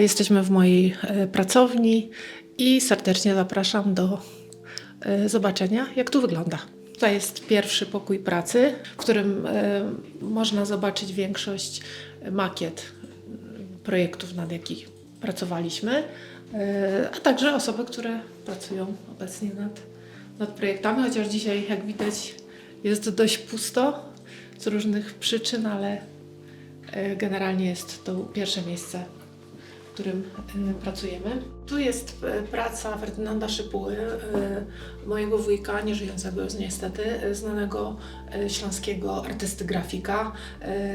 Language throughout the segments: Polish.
Jesteśmy w mojej e, pracowni i serdecznie zapraszam do e, zobaczenia, jak tu wygląda. Tutaj jest pierwszy pokój pracy, w którym e, można zobaczyć większość makiet projektów, nad jakich pracowaliśmy, a także osoby, które pracują obecnie nad, nad projektami, chociaż dzisiaj, jak widać, jest dość pusto z różnych przyczyn, ale generalnie jest to pierwsze miejsce, w którym e, pracujemy. Tu jest e, praca Ferdynanda Szypuły, e, mojego wujka, nieżyjącego już niestety, znanego śląskiego artysty grafika,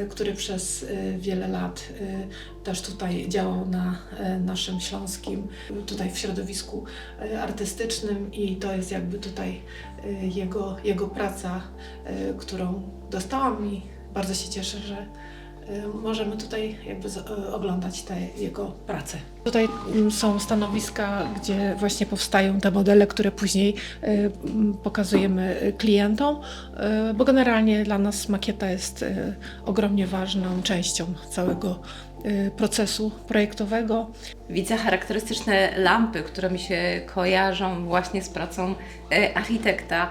który przez wiele lat też tutaj działał na naszym śląskim, tutaj w środowisku artystycznym i to jest jakby tutaj jego, jego praca, którą dostałam i bardzo się cieszę, że możemy tutaj jakby e, oglądać te jego prace. Tutaj mm, są stanowiska, gdzie właśnie powstają te modele, które później m, pokazujemy klientom, bo generalnie dla nas makieta jest ogromnie ważną częścią całego procesu projektowego. Widzę charakterystyczne lampy, które mi się kojarzą właśnie z pracą architekta.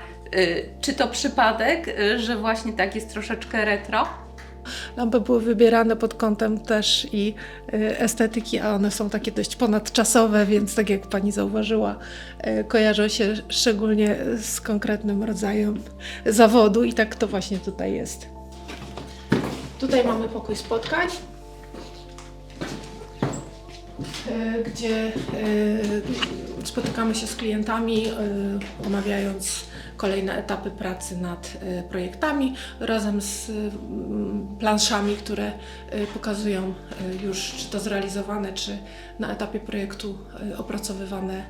Czy to przypadek, że właśnie tak jest troszeczkę retro? Lampy były wybierane pod kątem też i y, estetyki, a one są takie dość ponadczasowe, więc tak jak pani zauważyła, y, kojarzą się szczególnie z konkretnym rodzajem zawodu i tak to właśnie tutaj jest. Tutaj mamy pokój spotkań, y, gdzie spotykamy się z klientami, y, omawiając kolejne etapy pracy nad y, projektami razem z mm, planszami, które y, pokazują y, już czy to zrealizowane, czy na etapie projektu y, opracowywane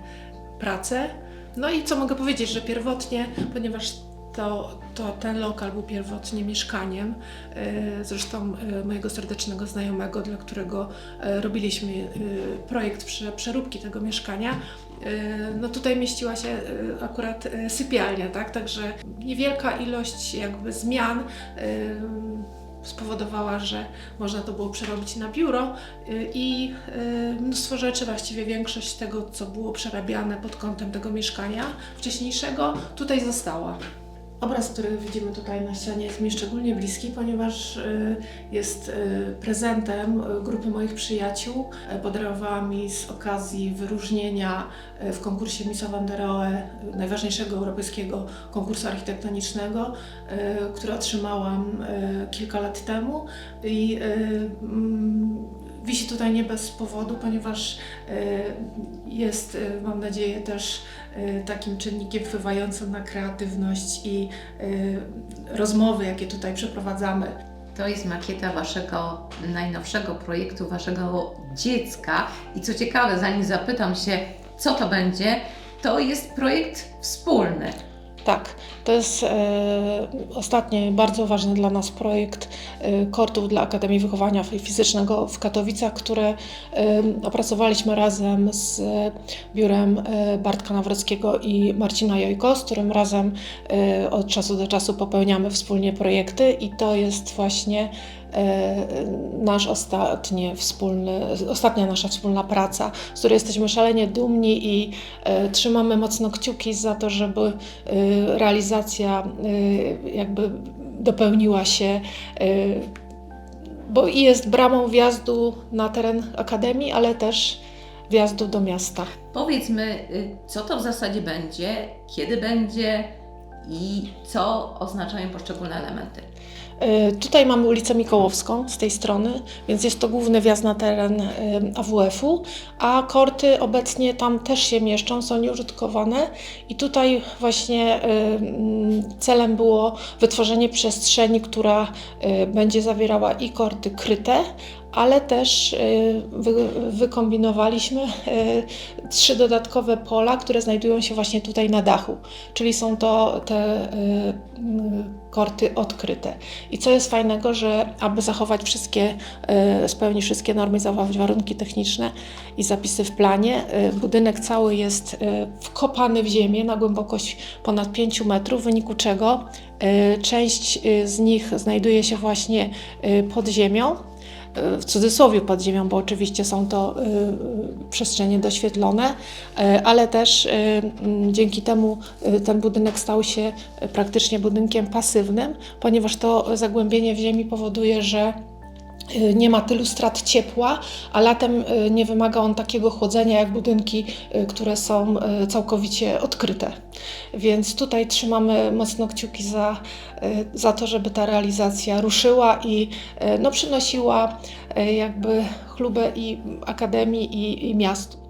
prace. No i co mogę powiedzieć, że pierwotnie, ponieważ to, to ten lokal był pierwotnie mieszkaniem, y, zresztą y, mojego serdecznego znajomego, dla którego y, robiliśmy y, projekt prze- przeróbki tego mieszkania, y, no tutaj mieściła się y, akurat y, sypialnia, tak? Także niewielka ilość jakby zmian y, spowodowała, że można to było przerobić na biuro y, i y, mnóstwo rzeczy, właściwie większość tego, co było przerabiane pod kątem tego mieszkania wcześniejszego, tutaj została. Obraz, który widzimy tutaj na ścianie jest mi szczególnie bliski, ponieważ y, jest y, prezentem y, grupy moich przyjaciół. Podarowała mi z okazji wyróżnienia w konkursie Miss Wanderoe, y, najważniejszego europejskiego konkursu architektonicznego, który otrzymałam kilka lat temu. I mm, wisi tutaj nie bez powodu, ponieważ jest, mam nadzieję, też takim czynnikiem wpływającym na kreatywność i y, rozmowy, jakie tutaj przeprowadzamy. To jest makieta Waszego najnowszego projektu, Waszego dziecka. I co ciekawe, zanim zapytam się, co to będzie, to jest projekt wspólny. Tak, to jest e, ostatni bardzo ważny dla nas projekt e, kortów dla Akademii Wychowania Fizycznego w Katowicach, które e, opracowaliśmy razem z biurem e, Bartka Nawrockiego i Marcina Jojko, z którym razem e, od czasu do czasu popełniamy wspólnie projekty i to jest właśnie nasz ostatni wspólny, ostatnia nasza wspólna praca, z której jesteśmy szalenie dumni i e, trzymamy mocno kciuki za to, żeby e, realizacja e, jakby dopełniła się, e, bo i jest bramą wjazdu na teren Akademii, ale też wjazdu do miasta. Powiedzmy, y, co to w zasadzie będzie, kiedy będzie i co oznaczają poszczególne elementy. E, Tutaj mamy ulicę Mikołowską z tej strony, więc jest to główny wjazd na teren e, AWF-u, a korty obecnie tam też się mieszczą, są nieużytkowane. I tutaj właśnie e, mm, celem było wytworzenie przestrzeni, która będzie zawierała i korty kryte, ale też e, wy, wykombinowaliśmy e, trzy dodatkowe pola, które znajdują się właśnie tutaj na dachu, czyli są to te m, korty odkryte. I co jest fajnego, że aby zachować wszystkie, spełnić wszystkie normy, zachować warunki techniczne i zapisy w planie, budynek cały jest wkopany w ziemię na głębokość ponad 5 metrów, w wyniku czego część e, z nich znajduje się właśnie e, pod ziemią e, w cudzysłowie pod ziemią, bo oczywiście są to e, e, przestrzenie doświetlone, e, ale też e, dzięki temu e, ten budynek stał się e, praktycznie budynkiem pasywnym, ponieważ to zagłębienie w ziemi powoduje, że nie ma tylu strat ciepła, a latem y, nie wymaga on takiego chłodzenia jak budynki, y, które są y, całkowicie odkryte. Więc tutaj trzymamy mocno kciuki za, y, za to, żeby ta realizacja ruszyła i y, no, przynosiła y, jakby chlubę i Akademii i, i miastu.